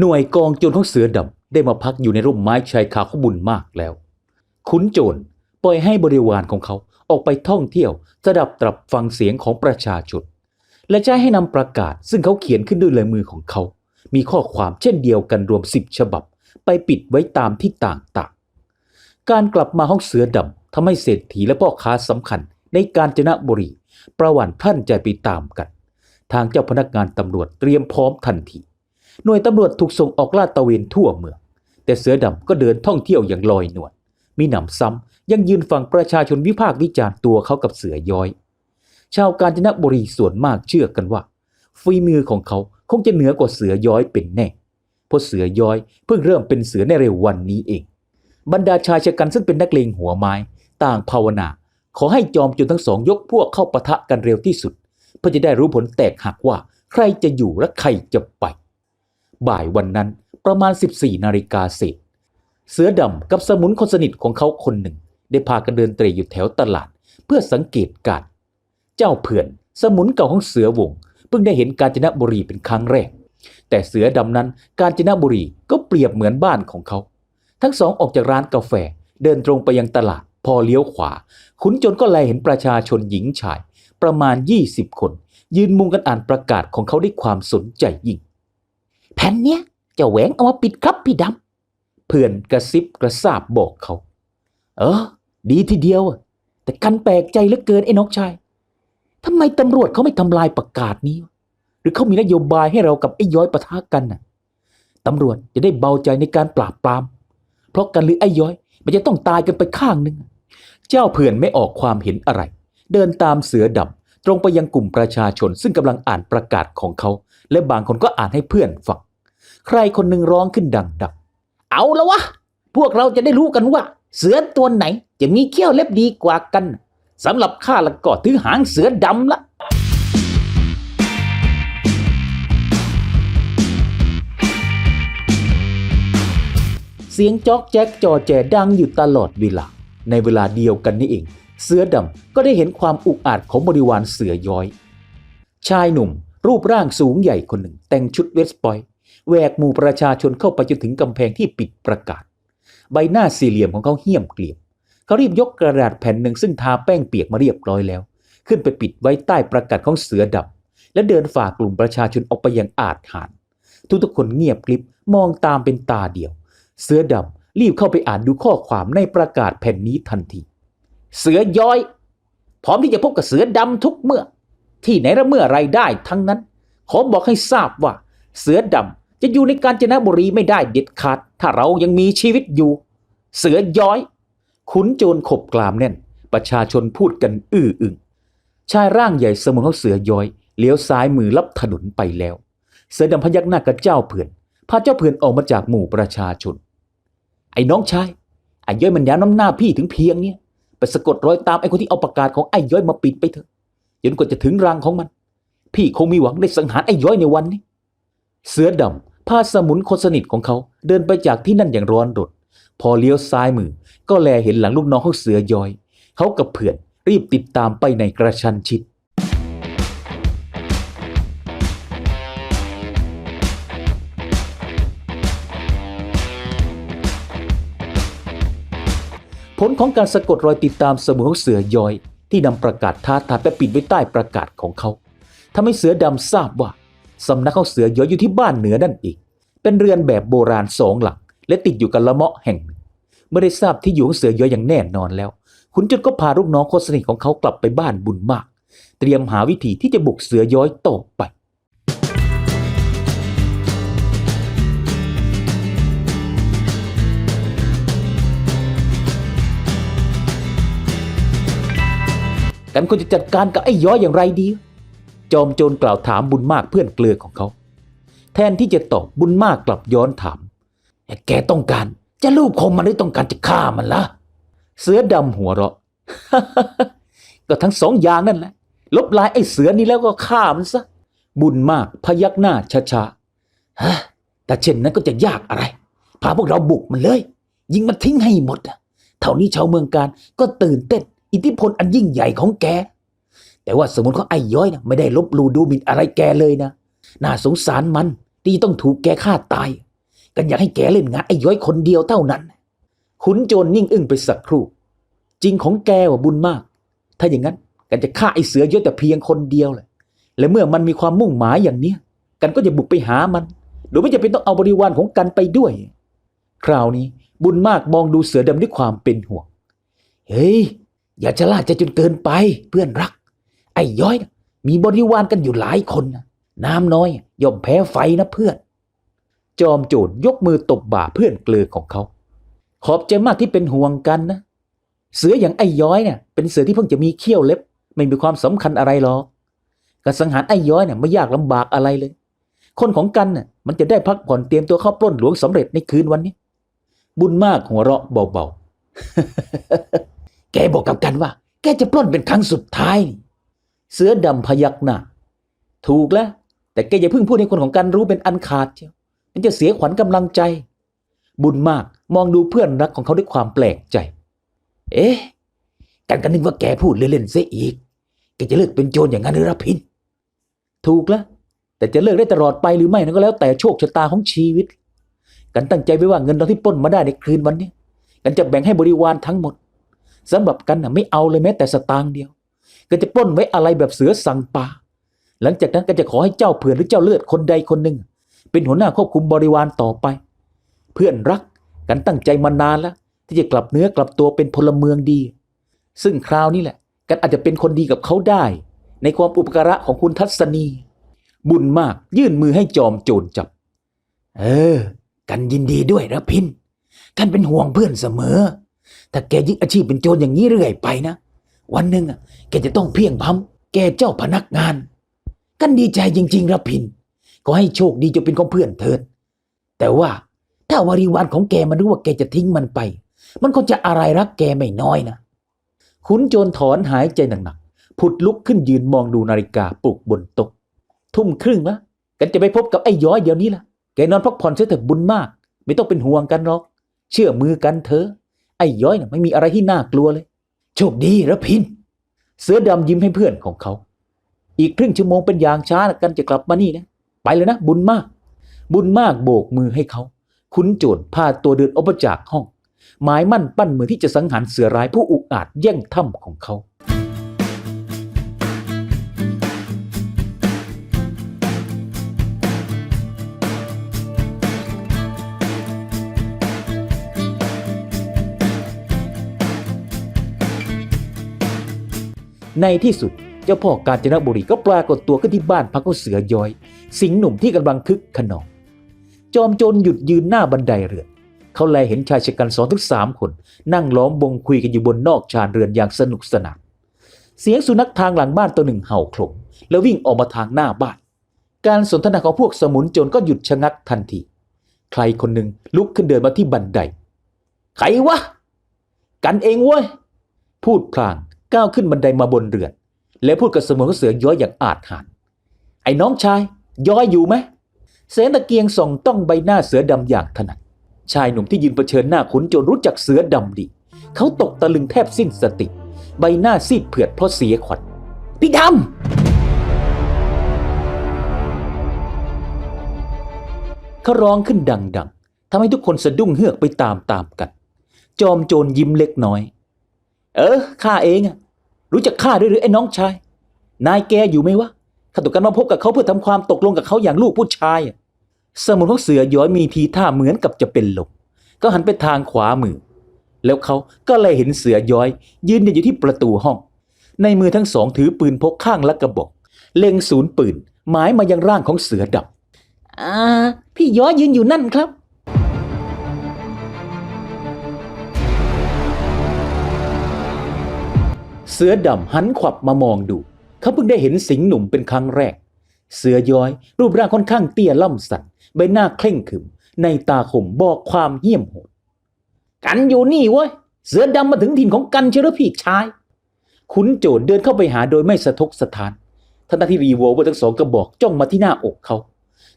หน่วยกองโจรของเสือดำได้มาพักอยู่ในร่มไม้ชายคาขบุญมากแล้ว ขุนโจรปล่อยให้บริวารของเขาออกไปท่องเที่ยวสดับตรับฟังเสียงของประชาชนและใช้ให้นำประกาศซึ่งเขาเขียนขึ้นด้วยลายมือของเขา มีข้อความเช่นเดียวกันรวมสิบฉบับ ไปปิดไว้ตามที่ต่างๆ การกลับมาห้องเสือดำทำให้เศรษฐีและพ่อค้าสำคัญในการจนบุรีประวันท่านใจไปตามกัน ทางเจ้าพนักงานตำรวจเตรียมพร้อมทันที หน่วยตำรวจถูกส่งออกลาดตระเวนทั่วเมือง แต่เสือดำก็เดินท่องเที่ยวอย่างลอยนวลมีหนำซ้ำยังยืนฟังประชาชนวิพากษ์วิจารณ์ตัวเขากับเสือย้อย ชาวกาญจนบุรีส่วนมากเชื่อกันว่าฝีมือของเขาคงจะเหนือกว่าเสือย้อยเป็นแน่เพราะเสือย้อยเพิ่งเริ่มเป็นเสือในเร็ววันนี้เอง บรรดาชายชะกันซึ่งเป็นนักเลงหัวไม้ ต่างภาวนา ขอให้จอมโจรทั้งสองยกพวกเข้าปะทะกันเร็วที่สุด เพื่อจะได้รู้ผลแตกหักว่า ใครจะอยู่และใครจะไป บ่ายวันนั้นประมาณ 14 นาฬิกาเศษ เสือดำกับสมุนคนสนิทของเขาคนหนึ่ง ได้พากันเดินเตร่อยู่แถวตลาด เพื่อสังเกตการเจ้าเผื่อน สมุนเก่าของเสือวง เพิ่งได้เห็นกาญจนบุรีเป็นครั้งแรก แต่เสือดำนั้นกาญจนบุรีก็เปรียบเหมือนบ้านของเขา ทั้งสองออกจากร้านกาแฟเดินตรงไปยังตลาดพอเลี้ยวขวา ขุนจนก็แลเห็นประชาชนหญิงชาย ประมาณ 20 คน ยืนมุงกันอ่านประกาศของเขาด้วยความสนใจยิ่ง ผ่นเนี้ยจ้าแหวงเอามาปิดครับพี่ดำเพื่อนกระซิบกระซาบบอกเขา เออ ดีทีเดียวอะแต่กันแปลกใจเหลือเกินไอ้น้องชายทำไมตำรวจเขาไม่ทำลายประกาศนี้ หรือเขามีนโยบายให้เรากับไอ้ย้อยปะทะกันน่ะตำรวจจะได้เบาใจในการปราบปราม เพราะกันหรือไอ้ย้อย มันจะต้องตายกันไปข้างหนึ่งเจ้าเผื่อนไม่ออกความเห็นอะไร เดินตามเสือดำตรงไปยังกลุ่มประชาชนซึ่งกำลังอ่านประกาศของเขา และบางคนก็อ่านให้เพื่อนฟัง ใครคนหนึ่งร้องขึ้นดังๆ เอาละวะ พวกเราจะได้รู้กันว่า เสือตัวไหนจะมีเขี้ยวเล็บดีกว่ากันสำหรับข้าละก็ถือหางเสือดำละเสียงจอกแจ๊กจอแจดังอยู่ตลอดเวลา ในเวลาเดียวกันนี่เอง เสือดำก็ได้เห็นความอุกอาจของบริวารเสือย้อย ชายหนุ่ม รูปร่างสูงใหญ่คนหนึ่ง แต่งชุดเวสปอย แหวกหมู่ประชาชนเข้าไปจนถึงกำแพงที่ปิดประกาศ ใบหน้าสี่เหลี่ยมของเขาเหี้ยมเกลียม เขารีบยกกระดาษแผ่นหนึ่งซึ่งทาแป้งเปียกมาเรียบร้อยแล้ว ขึ้นไปปิดไว้ใต้ประกาศของเสือดำและเดินฝ่ากลุ่มประชาชนออกไปอย่างอาจหารทุกๆคนเงียบกริบมองตามเป็นตาเดียว เสือดำรีบเข้าไปอ่านดูข้อความในประกาศแผ่นนี้ทันที เสือย้อย พร้อมที่จะพบกับเสือดำทุกเมื่อ ที่ไหนละเมื่อไรได้ทั้งนั้น ขอบอกให้ทราบว่า เสือดำ จะอยู่ในกาญจนบุรีไม่ได้เด็ดขาด ถ้าเรายังมีชีวิตอยู่ เสือย้อย ขุนโจรขบกลามแน่น ประชาชนพูดกันอื้ออึงชายร่างใหญ่สมุนเของเสือย้อยเลี้ยวซ้ายมือลับถนนไปแล้ว เสือดำพยักหน้ากับเจ้าเผื่อนพาเจ้าเผื่อนออกมาจากหมู่ประชาชน ไอ้น้องชายไอ้ย้อยมันยาวน้ำหน้าพี่ถึงเพียงเนี่ยไปสะกดรอยตามไอ้คนที่เอาประกาศของไอ้ย้อยมาปิดไปเถอะจนกว่าจะถึงรังของมัน พี่คงมีหวังได้สังหารไอ้ย้อยในวันนี้ เสือดำพาสมุนคนสนิทของเขาเดินไปจากที่นั่นอย่างร้อนรนพอเลี้ยวซ้ายมือ ก็แลเห็นหลังลูกน้องของเสือย้อย เขากับเพื่อนรีบติดตามไปในกระชันชิดผลของการสะกดรอยติดตามสมุนของเสือย้อย ที่นำประกาศท้าทายไปปิดไว้ใต้ประกาศของเขาทำให้เสือดำทราบว่า สำนักของเสือย้อยอยู่ที่บ้านเหนือนั่นเองเป็นเรือนแบบโบราณสองหลัง และติดอยู่กับละเมาะแห่งหนึ่งเมื่อได้ทราบที่อยู่ของเสือย้อยอย่างแน่นอนแล้วขุนจุดก็พาลูกน้องคนสนิทของเขากลับไปบ้านบุญมาก เตรียมหาวิธีที่จะบุกเสือย้อยต่อไปกันควรจะจัดการกับไอ้ย้อยอย่างไรดี จอมโจรกล่าวถามบุญมากเพื่อนเกลือของเขา แทนที่จะตอบบุญมากกลับย้อนถามแกต้องการ จะลูบคมมันหรือต้องการจะฆ่ามันละ่ะ เสือดำหัวเราะ ก็ทั้งสองอย่างนั่นแหละ ลบลายไอ้เสือนี้แล้วก็ฆ่ามันซะ บุญมากพยักหน้าช้าๆฮะแต่เช่นนั้นก็จะยากอะไร พาพวกเราบุกมันเลย ยิงมันทิ้งให้หมดอะเท่านี้ชาวเมืองการก็ตื่นเต้นอิทธิพลอันยิ่งใหญ่ของแก แต่ว่าสมุนของไอ้ย้อยนะไม่ได้ลบลู่ดูหมิ่นอะไรแกเลยนะน่าสงสารมันที่ต้องถูกแกฆ่าตาย กันอยากให้แกเล่นงานไอ้ย้อยคนเดียวเท่านั้น ขุนโจรนิ่งอึ้งไปสักครู่ จริงของแกว่าบุญมาก ถ้าอย่างนั้นกันจะฆ่าไอ้เสือเยอะแต่เพียงคนเดียวแหละและเมื่อมันมีความมุ่งหมายอย่างเนี้ย กันก็จะบุกไปหามัน โดยไม่จำเป็นต้องเอาบริวารของกันไปด้วย คราวนี้บุญมากมองดูเสือดำด้วยความเป็นห่วง เฮ้ย อย่าชะล่าใจจนเกินไปเพื่อนรัก ไอ้ย้อยนะมีบริวารกันอยู่หลายคนนะน้ำน้อยย่อมแพ้ไฟนะเพื่อน จอมโจรยกมือตบบ่าเพื่อนเกลือของเขา ขอบใจมากที่เป็นห่วงกันนะ เสืออย่างไอ้ย้อยเนี่ยเป็นเสือที่เพิ่งจะมีเขี้ยวเล็บ ไม่มีความสำคัญอะไรหรอกการสังหารไอ้ย้อยเนี่ยไม่ยากลำบากอะไรเลย คนของกันน่ะมันจะได้พักผ่อนเตรียมตัวเข้าปล้นหลวงสำเร็จในคืนวันนี้ บุญมากหัวเราะเบาแกบอกกับกันว่า แกจะปล้นเป็นครั้งสุดท้ายนี่ เสือดำพยักหน้าถูกแล้ว แต่แกอย่าเพิ่งพูดให้คนของกันรู้เป็นอันขาดเชียวมันจะเสียขวัญกำลังใจ บุญมากมองดูเพื่อนรักของเขาด้วยความแปลกใจ เอ๊ะกันก็นึกว่าแกพูดเล่นๆเสียอีก แกจะเลิกเป็นโจรอย่างนั้นหรือระพิน ถูกแล้วแต่จะเลิกได้ตลอดไปหรือไม่นั้นก็แล้วแต่โชคชะตาของชีวิต กันตั้งใจไว้ว่าเงินเราที่ปล้นมาได้ในคืนวันนี้ กันจะแบ่งให้บริวารทั้งหมดสำหรับกันนะไม่เอาเลยแม้แต่สตางค์เดียว กันจะปล้นไว้อะไรแบบเสือสังปาหลังจากนั้นก็จะขอให้เจ้าเผื่อนหรือเจ้าเลือดคนใดคนหนึ่ง เป็นหัวหน้าควบคุมบริวารต่อไป เพื่อนรักกันตั้งใจมานานแล้ว ที่จะกลับเนื้อกลับตัวเป็นพลเมืองดี ซึ่งคราวนี้แหละกันอาจจะเป็นคนดีกับเขาได้ ในความอุปการะของคุณทัศนี บุญมากยื่นมือให้จอมโจรจับ เออ กันยินดีด้วยระพินกันเป็นห่วงเพื่อนเสมอ ถ้าแกยึดอาชีพเป็นโจรอย่างนี้เรื่อยไปนะ วันหนึ่งอะแกจะต้องเพียงพ้ำแกเจ้าพนักงาน กันดีใจจริง ๆระพิน ก็ให้โชคดีจนเป็นของเพื่อนเถิด แต่ว่าถ้าวริวารของแกมันรู้ว่าแกจะทิ้งมันไป มันก็จะอะไรรักแกไม่น้อยนะขุนโจรถอนหายใจหนักๆผุดลุกขึ้นยืนมองดูนาฬิกาปลุกบนโต๊ะทุ่มครึ่งละกันจะไปพบกับไอ้ย้อยเดี๋ยวนี้ล่ะแกนอนพักผ่อนเสียเถอะบุญมาก ไม่ต้องเป็นห่วงกันหรอก เชื่อมือกันเถอะไอ้ย้อยน่ะไม่มีอะไรที่น่ากลัวเลย โชคดีระพิน เสือดำยิ้มให้เพื่อนของเขา อีกครึ่งชั่วโมงเป็นอย่างช้ากันจะกลับมานี่นะ ไปเลยนะ บุญมาก บุญมากโบกมือให้เขาขุนโจรพาตัวเดินออกมาจากห้อง หมายมั่นปั้นมือที่จะสังหารเสือร้ายผู้อุกอาจแย่งถ้ำของเขา ในที่สุดเจ้าพ่อกาญจนบุรีก็ปรากฏตัวขึ้นที่บ้านพักของเสือย้อย สิงห์หนุ่มที่กำลังคึกขนอง จอมโจรหยุดยืนหน้าบันไดเรือน เขาแลเห็นชายชะกันสองถึงสามคน นั่งล้อมวงคุยกันอยู่บนนอกชานเรือนอย่างสนุกสนานเสียงสุนัขทางหลังบ้านตัวหนึ่งเห่าโคลงแล้ววิ่งออกมาทางหน้าบ้าน การสนทนาของพวกสมุนโจรก็หยุดชะงักทันที ใครคนหนึ่งลุกขึ้นเดินมาที่บันได ใครวะ กันเองเว้ย พูดพลาง ก้าวขึ้นบันไดมาบนเรือน แล้วพูดกับสมุนเสือย้อยอย่างอาจหาญไอ้น้องชาย ย้อยอยู่ไหมแสงตะเกียงส่องต้องใบหน้าเสือดำอย่างถนัด ชายหนุ่มที่ยืนเผชิญหน้าขุนโจรรู้จักเสือดำดี เขาตกตะลึงแทบสิ้นสติ ใบหน้าซีดเผือดเพราะเสียขวัญพี่ดำเขาร้องขึ้นดังๆทำให้ทุกคนสะดุ้งเฮือกไปตามๆกัน จอมโจรยิ้มเล็กน้อย เออข้าเองอะรู้จักข้าด้วยหรือไอ้น้องชาย นายแกอยู่ไหมวะข้าต้องการมาพบกับเขาเพื่อทำความตกลงกับเขาอย่างลูกผู้ชายสมุนของเสือย้อยมีทีท่าเหมือนกับจะเป็นลมก็หันไปทางขวามือ แล้วเขาก็เลยเห็นเสือย้อย ยืนอยู่ที่ประตูห้อง ในมือทั้งสองถือปืนพกข้างละกระบอก เล็งศูนย์ปืนหมายมายังร่างของเสือดำำอ่าพี่ย้อยยืนอยู่นั่นครับ สือดำหันขวับมามองดู เขาเพิ่งได้เห็นสิงหนุ่มเป็นครั้งแรก เสือย้อย รูปร่างค่อนข้างเตี้ยล่ำสันใบหน้าเคร่งขรึม ในตาคมบอกความเหี้ยมโหด กันอยู่นี่เว้ย เสือดำมาถึงถิ่นของกันเชื่อหรือพี่ชาย ขุนโจรเดินเข้าไปหาโดยไม่สะทกสะท้านทันทีที่รีโวลเวอร์ทั้งสองกระบอกจ้องมาที่หน้าอกเขา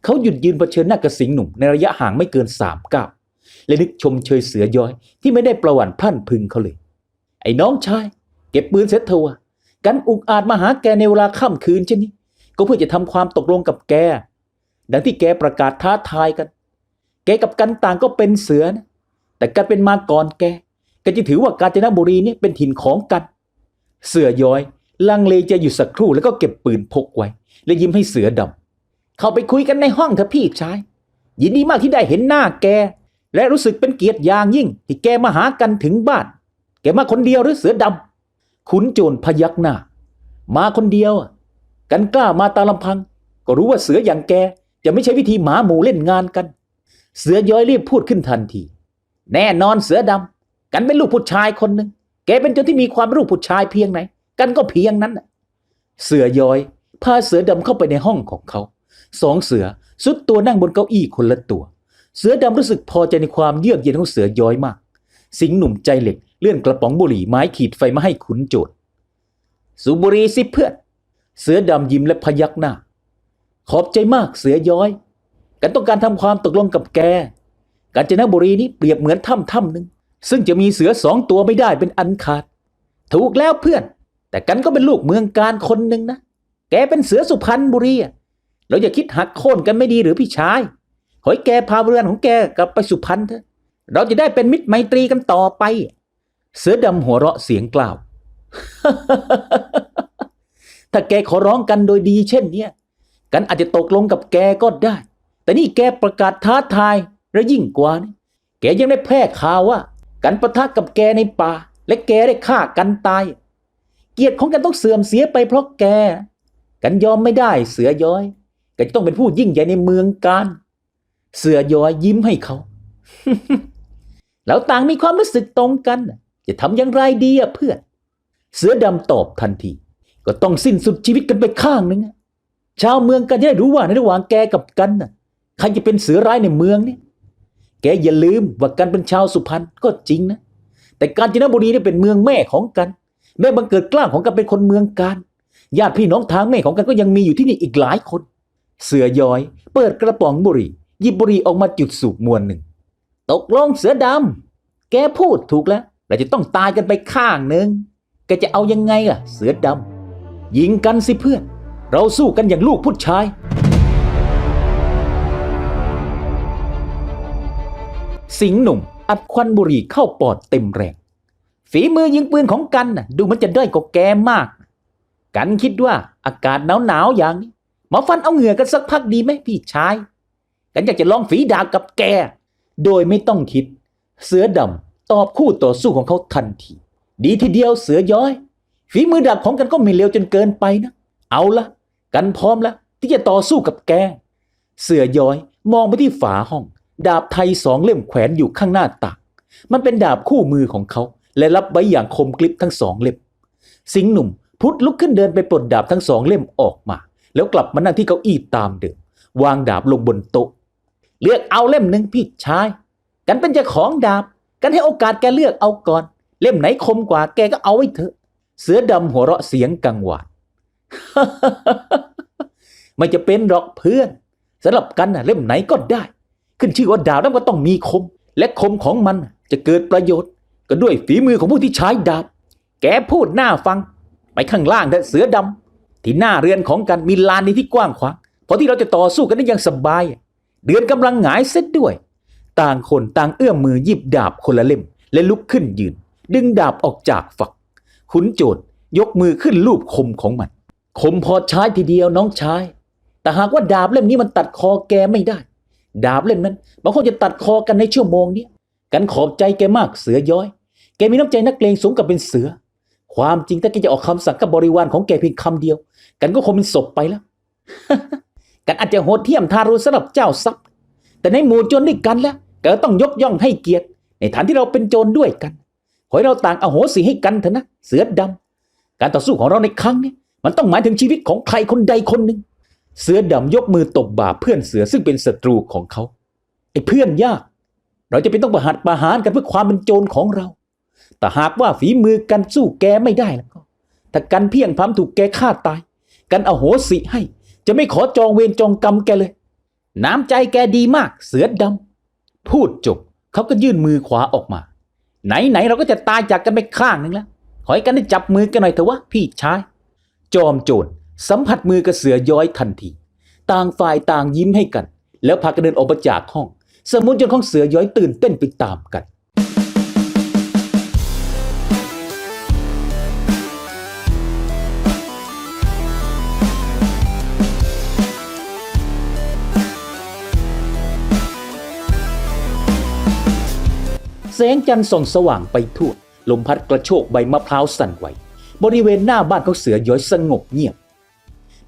เขาหยุดยืนเผชิญหน้ากับสิงหนุ่มในระยะห่างไม่เกินสามก้าวและนึกชมเชยเสือย้อยที่ไม่ได้ประวัติพลั่นพึงเขาเลย ไอ้น้องชาย เก็บปืนเสร็จเถอวะกันอุกอาจมาหาแกในเวลาค่ำคืนเช่นนี้ ก็เพื่อจะทำความตกลงกับแก ดังที่แกประกาศท้าทายกัน แกกับกันต่างก็เป็นเสือนะ แต่กันเป็นมาก่อนแกแกจะถือว่ากาญจนบุรีนี่เป็นถิ่นของกัน เสือย้อย ลังเลจะอยู่สักครู่แล้วก็เก็บปืนพกไว้ และยิ้มให้เสือดำเข้าไปคุยกันในห้องเถอะพี่ชาย ยินดีมากที่ได้เห็นหน้าแก และรู้สึกเป็นเกียรติอย่างยิ่ง ที่แกมาหากันถึงบ้าน แกมาคนเดียวหรือเสือดำ ขุนโจรพยักหน้า มาคนเดียว กันกล้ามาตาลำพัง ก็รู้ว่าเสืออย่างแก จะไม่ใช่วิธีหมาหมูเล่นงานกัน เสือย้อยรีบพูดขึ้นทันที แน่นอนเสือดำกันเป็นลูกผู้ชายคนหนึ่งแกเป็นจนที่มีความรู้ผู้ชายเพียงไหน กันก็เพียงนั้นเสือย้อยพาเสือดำเข้าไปในห้องของเขาสองเสือสุดตัวนั่งบนเก้าอี้คนละตัว เสือดำรู้สึกพอใจในความเยือกเย็นของเสือย้อยมาก สิงหนุ่มใจเหล็ก เลื่อนกระป๋องบุหรี่ไม้ขีดไฟมาให้ขุนโจรสูบบุหรี่สิเพื่อน เสือดำยิ้มและพยักหน้า ขอบใจมากเสือย้อย กันต้องการทำความตกลงกับแก กาญจนบุรีนี้เปรียบเหมือนถ้ำถ้ำหนึ่งซึ่งจะมีเสือสองตัวไม่ได้เป็นอันขาด ถูกแล้วเพื่อน แต่กันก็เป็นลูกเมืองการคนหนึ่งนะ แกเป็นเสือสุพรรณบุรีอะเราอย่าคิดหักโค่นกันไม่ดีหรือพี่ชายขอให้แกพาเรือนของแกกลับไปสุพรรณเถอะ เราจะได้เป็นมิตรไมตรีกันต่อไป เสือดำหัวเราะเสียงกล่าว ถ้าแกขอร้องกันโดยดีเช่นเนี้ยกันอาจจะตกลงกับแกก็ได้ แต่นี่แกประกาศท้าทายและยิ่งกว่านี่แกยังได้แพร่ข่าวว่า กันประทะกับแกในป่า และแกได้ฆ่ากันตาย เกียรติของกันต้องเสื่อมเสียไปเพราะแก กันยอมไม่ได้เสือย้อยกจะต้องเป็นผู้ยิ่งใหญ่ในเมืองการ เสือย้อยยิ้มให้เขาเราต่างมีความรู้สึกตรงกัน จะทำอย่างไรดีอะเพื่อน เสือดำตอบทันที ก็ต้องสิ้นสุดชีวิตกันไปข้างหนึ่งชาวเมืองกันจะได้รู้ว่าในระหว่างแกกับกันน่ะใครจะเป็นเสือร้ายในเมืองเนี่ยแกอย่าลืมว่ากันเป็นชาวสุพรรณก็จริงนะ แต่กาญจนบุรีนี่เป็นเมืองแม่ของกัน แม่บังเกิดกล้าของกันเป็นคนเมืองการญาติพี่น้องทางแม่ของกันก็ยังมีอยู่ที่นี่อีกหลายคน เสือย้อย เปิดกระป๋องบุหรี่ยิบบุหรี่ออกมาจุดสูบมวนหนึ่ง ตกลงเสือดำแกพูดถูกแล้ว เราจะต้องตายกันไปข้างหนึ่งแกจะเอายังไงล่ะ เสือดำยิงกันสิเพื่อน เราสู้กันอย่างลูกผู้ชาย สิงห์หนุ่มอัดควันบุหรี่เข้าปอดเต็มแรง ฝีมือยิงปืนของกันน่ะดูมันจะด้อยกว่าแกมาก กันคิดว่าอากาศหนาวๆอย่างนี้มาฟันเอาเหงื่อกันสักพักดีไหมพี่ชาย กันอยากจะลองฝีดาบกับแก โดยไม่ต้องคิด เสือดำ ตอบคู่ต่อสู้ของเขาทันที ดีทีเดียวเสือย้อย ฝีมือดาบของกันก็ไม่เลวจนเกินไปนะ เอาละกันพร้อมแล้วที่จะต่อสู้กับแก เสือย้อยมองไปที่ฝาห้อง ดาบไทยสองเล่มแขวนอยู่ข้างหน้าต่างมันเป็นดาบคู่มือของเขา และรับไว้อย่างคมกริบทั้งสองเล่ม สิงห์หนุ่มพุทธลุกขึ้นเดินไปปลดดาบทั้งสองเล่มออกมา แล้วกลับมานั่งที่เก้าอี้ตามเดิม วางดาบลงบนโต๊ะ เลือกเอาเล่มหนึ่งพี่ชาย กันเป็นเจ้าของดาบ กันให้โอกาสแกเลือกเอาก่อน เล่มไหนคมกว่าแกก็เอาไว้เถอะ เสือดำหัวเราะเสียงกังวานไม่จะเป็นหรอกเพื่อนสำหรับกันนะเล่มไหนก็ได้ ขึ้นชื่อว่าดาบนั้นก็ต้องมีคม และคมของมันจะเกิดประโยชน์ ก็ด้วยฝีมือของผู้ที่ใช้ดาบ แกพูดหน้าฟัง ไปข้างล่างเถอะเสือดำที่หน้าเรือนของกันมีลานในที่กว้างขวางพอที่เราจะต่อสู้กันได้อย่างสบาย เดือนกำลังหงายเสร็จด้วย ต่างคนต่างเอื้อมมือหยิบดาบคนละเล่ม และลุกขึ้นยืน ดึงดาบออกจากฝัก ขุนโจรยกมือขึ้นลูบคมของมัน คมพอใช้ทีเดียวน้องชาย แต่หากว่าดาบเล่มนี้มันตัดคอแกไม่ได้ ดาบเล่มนั้นบางคนจะตัดคอกันในชั่วโมงนี้กันขอบใจแกมากเสือย้อย แกมีน้ำใจนักเลงสมกับเป็นเสือ ความจริงถ้าแกจะออกคำสั่งกับบริวารของแกเพียงคำเดียว กันก็คงเป็นศพไปแล้ว กันอาจจะโหดเหี้ยมทารุณสำหรับเจ้าทรัพย์ แต่ในหมู่จรด้วยกันแล้ว ก็ต้องยกย่องให้เกียรติ ในฐานที่เราเป็นโจรด้วยกัน ขอให้เราต่างอโหสิให้กันเถอะนะ เสือดำการต่อสู้ของเราในครั้งนี้มันต้องหมายถึงชีวิตของใครคนใดคนหนึ่ง เสือดำยกมือตบบ่าเพื่อนเสือซึ่งเป็นศัตรูของเขาไอ้เพื่อนยาก เราจะเป็นต้องประหัดประหารกันเพื่อความเป็นโจรของเรา แต่หากว่าฝีมือกันสู้แกไม่ได้แล้วก็ ถ้ากันเพียงพล้ำถูกแกฆ่าตาย กันอโหสิให้ จะไม่ขอจองเวรจองกรรมแกเลย น้ำใจแกดีมาก เสือดำ พูดจบเขาก็ยื่นมือขวาออกมา ไหนๆเราก็จะตายจากกันไปข้างหนึ่งแล้ว ขอให้กันได้จับมือกันหน่อยเถอะวะพี่ชาย จอมโจรสัมผัสมือกับเสือย้อยทันที ต่างฝ่ายต่างยิ้มให้กัน แล้วพากันเดินออกมาจากห้อง สมุนจนของเสือย้อยตื่นเต้นไปตามกัน งจันทร์ส่องสว่างไปทั่ว ลมพัดกระโชกใบมะพร้าวสั่นไหว บริเวณหน้าบ้านของเสือย้อยสงบเงียบ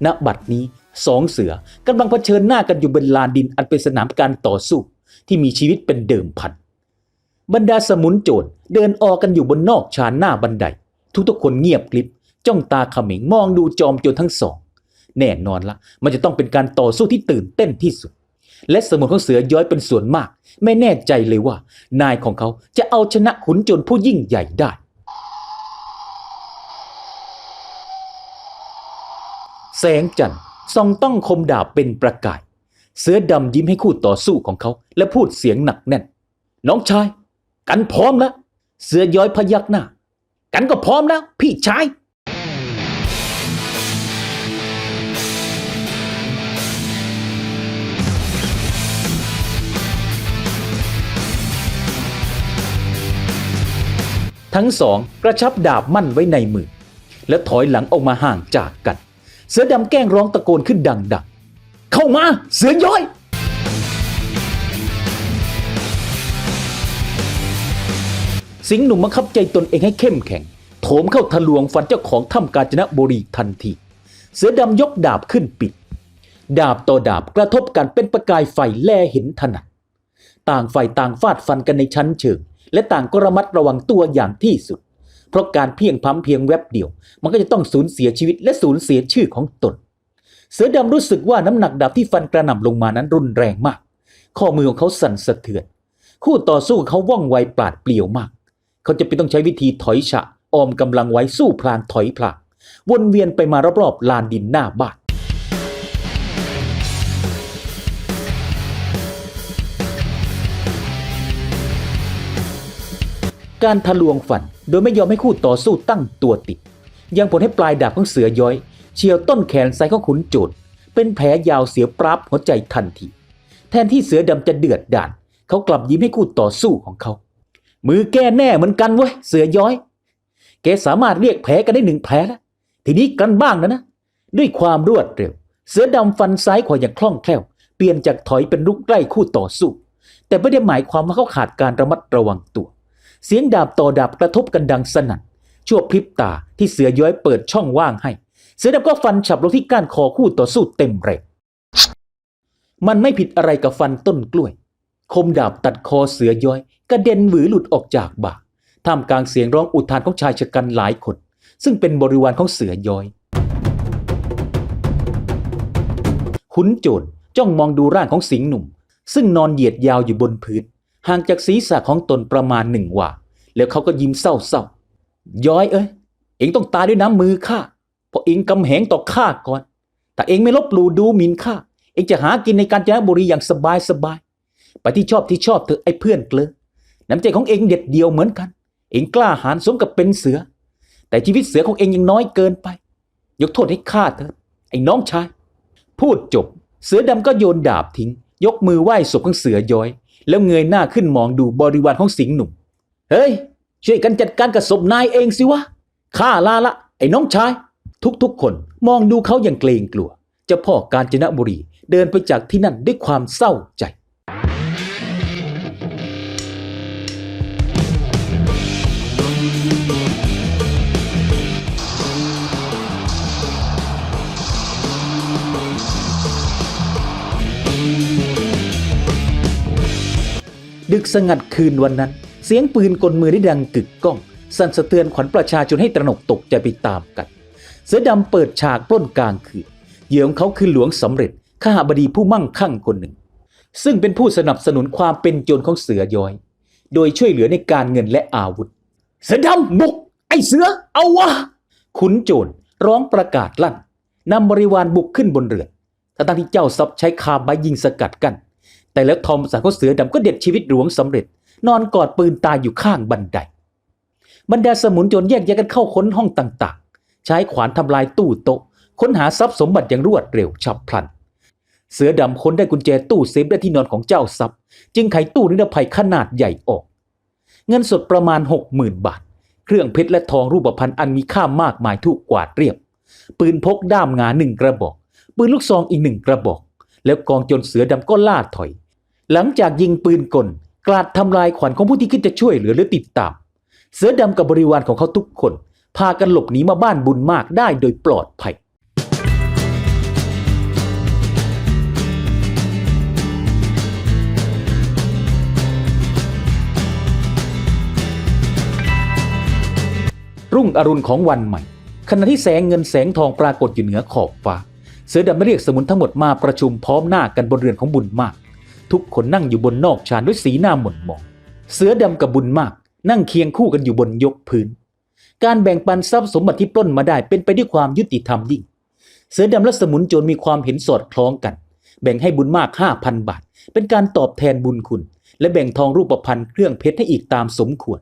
ณ บัดนี้สองเสือกำลังเผชิญหน้ากันอยู่บนลานดินอันเป็นสนามการต่อสู้ ที่มีชีวิตเป็นเดิมพัน บรรดาสมุนโจรเดินออกกันอยู่บนนอกชานหน้าบันได ทุกๆคนเงียบกริบ จ้องตาเขม็งมองดูจอมโจรทั้งสอง แน่นอนละ มันจะต้องเป็นการต่อสู้ที่ตื่นเต้นที่สุด และสมุนของเสือย้อยเป็นส่วนมาก ไม่แน่ใจเลยว่า นายของเขาจะเอาชนะขุนโจรผู้ยิ่งใหญ่ได้แสงจันทร์ส่องต้องคมดาบเป็นประกาย เสือดำยิ้มให้คู่ต่อสู้ของเขา และพูดเสียงหนักแน่น น้องชาย กันพร้อมแล้ว เสือย้อยพยักหน้า กันก็พร้อมแล้ว พี่ชาย ทั้งสองกระชับดาบมั่นไว้ในมือ และถอยหลังออกมาห่างจากกัน เสือดำแกล้งร้องตะโกนขึ้นดังๆ เข้ามาเสือย้อย สิงห์หนุ่มบังคับใจตนเองให้เข้มแข็ง โถมเข้าทะลวงฟันเจ้าของถ้ำกาญจนบุรีทันที เสือดำยกดาบขึ้นปิด ดาบต่อดาบกระทบกันเป็นประกายไฟแลเห็นถนัด ต่างฝ่ายต่างฟาดฟันกันในชั้นเชิง และต่างก็ระมัดระวังตัวอย่างที่สุด เพราะการเพียงพล้ำเพียงแวบเดียว มันก็จะต้องสูญเสียชีวิตและสูญเสียชื่อของตน เสือดำรู้สึกว่าน้ำหนักดาบที่ฟันกระหน่ำลงมานั้นรุนแรงมาก ข้อมือของเขาสั่นสะเทือน คู่ต่อสู้เขาว่องไวปราดเปรียวมาก เขาจะเป็นต้องใช้วิธีถอยฉะออมกำลังไว้สู้พลางถอยพลางวนเวียนไปมารอบๆลานดินหน้าบ้าน การทะลวงฟัน โดยไม่ยอมให้คู่ต่อสู้ตั้งตัวติด ยังผลให้ปลายดาบของเสือย้อย เฉียวต้นแขนซ้ายของขุนโจรเป็นแผลยาวเสียปราบหัวใจทันที แทนที่เสือดำจะเดือดด่าน เขากลับยิ้มให้คู่ต่อสู้ของเขา มือแก้แน่เหมือนกันเว้ยเสือย้อย แกสามารถเรียกแผลกันได้หนึ่งแผลแล้วทีนี้กันบ้างนะนะ ด้วยความรวดเร็ว เสือดำฟันซ้ายขวาอย่างคล่องแคล่ว เปลี่ยนจากถอยเป็นลุกใกล้คู่ต่อสู้ แต่ไม่ได้หมายความว่าเขาขาดการระมัดระวังตัว เสียงดาบต่อดาบกระทบกันดังสนั่นชั่วพริบตาที่เสือย้อยเปิดช่องว่างให้ เสือดำก็ฟันฉับลงที่ก้านคอคู่ต่อสู้เต็มแรงมันไม่ผิดอะไรกับฟันต้นกล้วย คมดาบตัดคอเสือย้อยกระเด็นหวือหลุดออกจากบ่าท่ามกลางเสียงร้องอุทานของชายชะกันหลายคน ซึ่งเป็นบริวารของเสือย้อยขุนโจรจ้องมองดูร่างของสิงห์หนุ่ม ซึ่งนอนเหยียดยาวอยู่บนพื้น ห่างจากศีรษะของตนประมาณหนึ่งว่า แล้วเขาก็ยิ้มเศร้าๆย้อยเอ้ยเองต้องตายด้วยน้ำมือข้าเพราะเองกำแหงต่อข้าก่อน แต่เองไม่ลบหลู่ดูหมิ่นข้าเองจะหากินในการจนบุรีอย่างสบายสบายๆไปที่ชอบที่ชอบเถอะไอ้เพื่อนเกลือน้ำใจของเองเด็ดเดียวเหมือนกัน เองกล้าหาญสมกับเป็นเสือ แต่ชีวิตเสือของเองยังน้อยเกินไป ยกโทษให้ข้าเถอะไอ้น้องชาย พูดจบ เสือดำก็โยนดาบทิ้ง ยกมือไหว้ศพของเสือย้อย แล้วเงยหน้าขึ้นมองดูบริวารของสิงห์หนุ่ม เฮ้ย ช่วยกันจัดการกับศพนายเองสิวะ ข้าลาละ ไอ้น้องชาย ทุกๆคนมองดูเขาอย่างเกรงกลัว เจ้าพ่อกาญจนบุรีเดินไปจากที่นั่นด้วยความเศร้าใจ ดึกสงัดคืนวันนั้น เสียงปืนกลมือได้ดังกึกก้อง สั่นสะเทือนขวัญประชาชนให้ตระหนกตกใจไปตามกัน เสือดำเปิดฉากปล้นกลางคืนเหยื่อของเขาคือหลวงสำเร็จข้าบดีผู้มั่งคั่งคนหนึ่ง ซึ่งเป็นผู้สนับสนุนความเป็นโจรของเสือย้อย โดยช่วยเหลือในการเงินและอาวุธ เสือดำบุก ไอ้เสือเอาวะขุนโจรร้องประกาศลั่นนำบริวารบุกขึ้นบนเรือนทั้งที่เจ้าทรัพย์ใช้คาไม้ยิงสกัดกั้น แต่แล้วทอมสันของเสือดำก็เด็ดชีวิตหลวงสำเร็จ นอนกอดปืนตายอยู่ข้างบันได บรรดาสมุนโจรแยกย้ายกันเข้าค้นห้องต่างๆ ใช้ขวานทำลายตู้โต๊ะ ค้นหาทรัพย์สมบัติอย่างรวดเร็วฉับพลัน เสือดำค้นได้กุญแจตู้เซฟและที่นอนของเจ้าทรัพย์ จึงไขตู้นิรภัยขนาดใหญ่ออก เงินสดประมาณหกหมื่นบาท เครื่องเพชรและทองรูปพรรณอันมีค่ามากมายถูกกวาดเรียบ ปืนพกด้ามงาหนึ่งกระบอก ปืนลูกซองอีกหนึ่งกระบอก แล้วกองโจรเสือดำก็ล่าถอย หลังจากยิงปืนกลกราดทำลายขวัญของผู้ที่คิดจะช่วยเหลือหรือติดตาม เสือดำกับบริวารของเขาทุกคน พากันหลบหนีมาบ้านบุญมากได้โดยปลอดภัยรุ่งอรุณของวันใหม่ ขณะที่แสงเงินแสงทองปรากฏอยู่เหนือขอบฟ้า เสือดำไม่เรียกสมุนทั้งหมดมาประชุมพร้อมหน้ากันบนเรือนของบุญมาก ทุกคนนั่งอยู่บนนอกชานด้วยสีหน้าหม่นหมอง เสือดำกับบุญมาก นั่งเคียงคู่กันอยู่บนยกพื้น การแบ่งปันทรัพย์สมบัติที่ปล้นมาได้เป็นไปด้วยความยุติธรรมยิ่ง เสือดำและสมุนโจรมีความเห็นสอดคล้องกัน แบ่งให้บุญมากห้าพันบาท เป็นการตอบแทนบุญคุณ และแบ่งทองรูปพรรณเครื่องเพชรให้อีกตามสมควร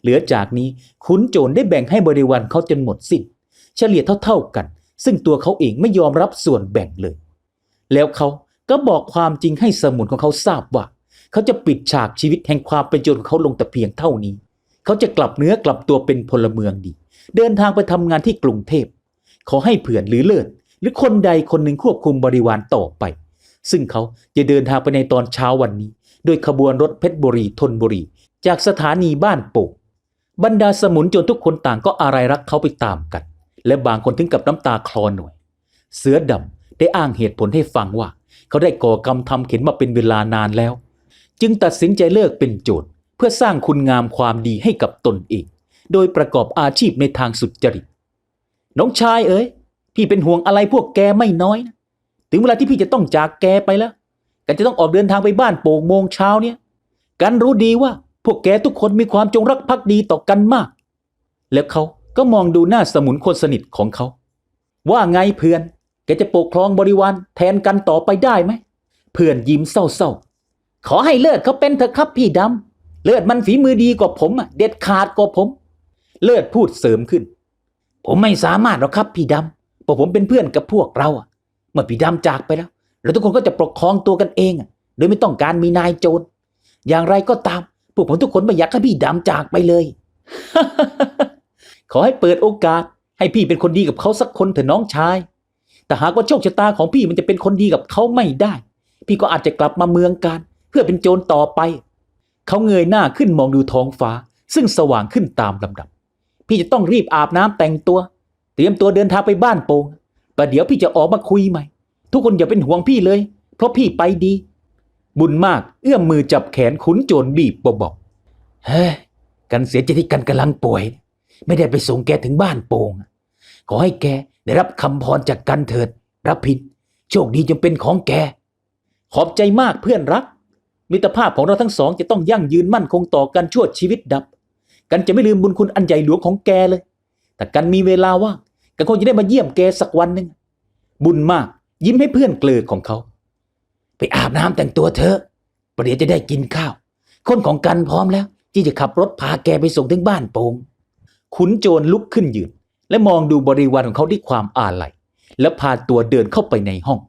เหลือจากนี้ขุนโจรได้แบ่งให้บริวารเขาจนหมดสิ้น เฉลี่ยเท่าๆกัน ซึ่งตัวเขาเองไม่ยอมรับส่วนแบ่งเลย แล้วเขา ก็บอกความจริงให้สมุนของเขาทราบว่า เขาจะปิดฉากชีวิตแห่งความเป็นโจรของเขาลงแต่เพียงเท่านี้ เขาจะกลับเนื้อกลับตัวเป็นพลเมืองดี เดินทางไปทำงานที่กรุงเทพ ขอให้เผื่อนหรือเลิศหรือคนใดคนหนึ่งควบคุมบริวารต่อไป ซึ่งเขาจะเดินทางไปในตอนเช้าวันนี้ โดยขบวนรถเพชรบุรีธนบุรี จากสถานีบ้านโป่งบรรดาสมุนโจรทุกคนต่างก็อะไรรักเขาไปตามกัน และบางคนถึงกับน้ำตาคลอหน่วย เสือดำได้อ้างเหตุผลให้ฟังว่า เขาได้ก่อกรรมทำเข็นมาเป็นเวลานานแล้ว จึงตัดสินใจเลิกเป็นโจรเพื่อสร้างคุณงามความดีให้กับตนเอง โดยประกอบอาชีพในทางสุจริต น้องชายเอ๋ยพี่เป็นห่วงอะไรพวกแกไม่น้อยนะถึงเวลาที่พี่จะต้องจากแกไปแล้วกันจะต้องออกเดินทางไปบ้านโป่งโมงเช้าเนี่ย กันรู้ดีว่าพวกแกทุกคนมีความจงรักภักดีต่อกันมาก แล้วเขาก็มองดูหน้าสมุนคนสนิทของเขา ว่าไงเพื่อน กจะปกครองบริวารแทนกันต่อไปได้ไหม เพื่อนยิ้มเศร้าๆ ขอให้เลิศเขาเป็นเถอะครับพี่ดำ เลิศมันฝีมือดีกว่าผมอะเด็ดขาดกว่าผม เลิศพูดเสริมขึ้น ผมไม่สามารถหรอกครับพี่ดำเพราะผมเป็นเพื่อนกับพวกเราเมื่อพี่ดำจากไปแล้ว เราทุกคนก็จะปกครองตัวกันเองโดยไม่ต้องการมีนายโจร อย่างไรก็ตาม พวกผมทุกคนไม่อยากให้พี่ดำจากไปเลย ขอให้เปิดโอกาส ให้พี่เป็นคนดีกับเขาสักคนเถอะน้องชาย แต่หากว่าโชคชะตาของพี่มันจะเป็นคนดีกับเขาไม่ได้ พี่ก็อาจจะกลับมาเมืองการ เพื่อเป็นโจรต่อไป เขาเงยหน้าขึ้นมองดูท้องฟ้า ซึ่งสว่างขึ้นตามลำดับ พี่จะต้องรีบอาบน้ำแต่งตัว เตรียมตัวเดินทางไปบ้านโปงประเดี๋ยวพี่จะออกมาคุยใหม่ ทุกคนอย่าเป็นห่วงพี่เลย เพราะพี่ไปดี บุญมากเอื้อมมือจับแขนขุนโจรบีบเบาๆเฮ้ยกันเสียใจที่กันกำลังป่วย ไม่ได้ไปส่งแกถึงบ้านโป่ง ขอให้แกได้รับคำพรจากกันเถิดรับพินโชคดีจงเป็นของแก ขอบใจมากเพื่อนรัก มิตรภาพของเราทั้งสองจะต้องยั่งยืนมั่นคงต่อกันชั่วชีวิตดับ กันจะไม่ลืมบุญคุณอันใหญ่หลวงของแกเลย แต่กันมีเวลาว่างกันคงจะได้มาเยี่ยมแกสักวันหนึ่งบุญมากยิ้มให้เพื่อนเกลือของเขา ไปอาบน้ำแต่งตัวเถอะประเดี๋ยวจะได้กินข้าว คนของกันพร้อมแล้ว ที่จะขับรถพาแกไปส่งถึงบ้านโปงขุนโจรลุกขึ้นยืน และมองดูบริวารของเขาด้วยความอาลัยแล้วพาตัวเดินเข้าไปในห้อง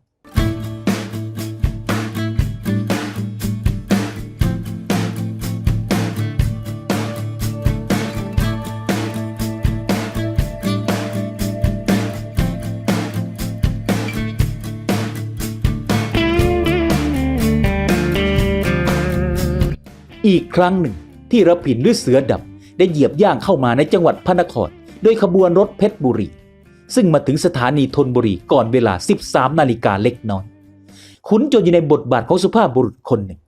อีกครั้งหนึ่งที่ระพินหรือเสือดำได้เหยียบย่างเข้ามาในจังหวัดพระนคร โดยขบวนรถเพชรบุรี ซึ่งมาถึงสถานีธนบุรีก่อนเวลา 13 นาฬิกาเล็กน้อยขุนจรอยู่ในบทบาทของสุภาพบุรุษคนหนึ่ง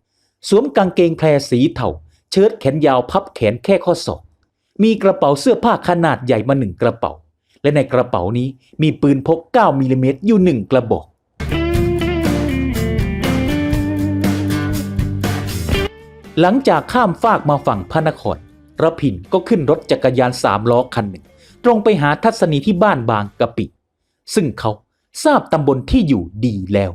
สวมกางเกงแพรสีเทาเชิ้ตแขนยาวพับแขนแค่ข้อศอกมีกระเป๋าเสื้อผ้าขนาดใหญ่มาหนึ่งกระเป๋า และในกระเป๋านี้มีปืนพก 9มิลลิเมตรอยู่หนึ่งกระบอก หลังจากข้ามฟากมาฝั่งพระนครระพินก็ขึ้นรถจักรยานสามล้อคันหนึ่ง ตรงไปหาทัศนีที่บ้านบางกะปิ ซึ่งเขาทราบตำบลที่อยู่ดีแล้ว